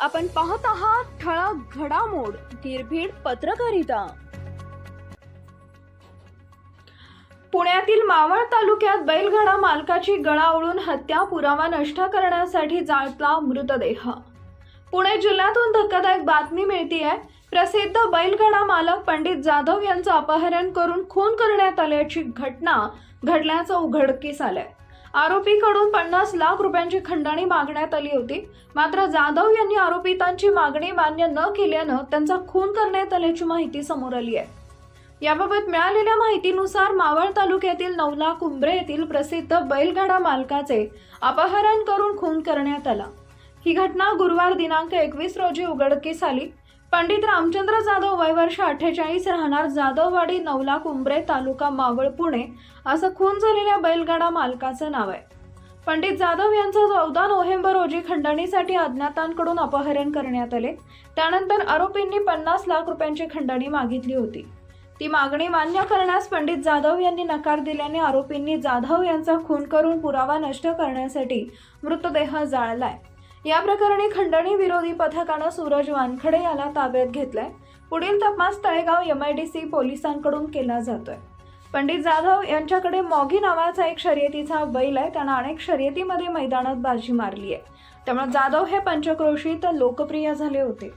आपण पाहत आहात ठळक घडामोड निर्भीड पत्रकारिता. पुण्यातील मावळ तालुक्यात बैलगाडा मालकाची गळा ओळून हत्या पुरावा नष्ट करण्यासाठी जाळला मृतदेह. पुणे जिल्ह्यातून धक्कादायक बातमी मिळतीये. प्रसिद्ध बैलगाडा मालक पंडित जाधव यांचं अपहरण करून खून करण्यात आल्याची घटना घडल्याचं उघडकीस आलंय. आरोपीकडून पन्नास लाख रुपयांची खंडणी मागण्यात आली होती. मात्र जाधव यांनी आरोपितांची मागणी मान्य न केल्यानं त्यांचा खून करण्यात आल्याची माहिती समोर आली आहे. याबाबत मिळालेल्या माहितीनुसार मावळ तालुक्यातील नवला कुंभरे येथील प्रसिद्ध बैलगाडा मालकाचे अपहरण करून खून करण्यात आला. ही घटना गुरुवार दिनांक एकवीस रोजी उघडकीस आली. पंडित रामचंद्र जाधव वय वर्ष अठ्ठेचाळीस राहणार जाधववाडी नवला कुंभरे तालुका मावळ पुणे. असं खून झालेल्या बैलगाडा मालकाचं नाव आहे. पंडित जाधव यांचं चौदा नोव्हेंबर रोजी खंडणीसाठी अज्ञातांकडून अपहरण करण्यात आले. त्यानंतर आरोपींनी पन्नास लाख रुपयांची खंडणी मागितली होती. ती मागणी मान्य करण्यास पंडित जाधव यांनी नकार दिल्याने आरोपींनी जाधव यांचा खून करून पुरावा नष्ट करण्यासाठी मृतदेह जाळलाय. या प्रकरणी खंडणी विरोधी पथकानं सूरज वानखडे याला ताब्यात घेतलंय. पुढील तपास Talegaon M I D C पोलिसांकडून केला जातोय. पंडित जाधव यांच्याकडे मॉगी नावाचा एक शर्यतीचा बैल आहे. त्यानं अनेक शर्यतीमध्ये मैदानात बाजी मारली आहे त्यामुळे जाधव हे पंचक्रोशीत लोकप्रिय झाले होते.